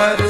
पर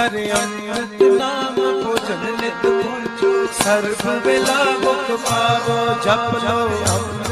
ਹਰ ਅੰਮ੍ਰਿਤ ਨਾਮ ਭੋਜਨ ਨਿਤ ਪਹੁੰਚੋ ਸਰਬ ਵੇਲਾ ਮੁਖ ਪਾਵੋ ਜਪ ਲੋ ਅੰਮ੍ਰਿਤ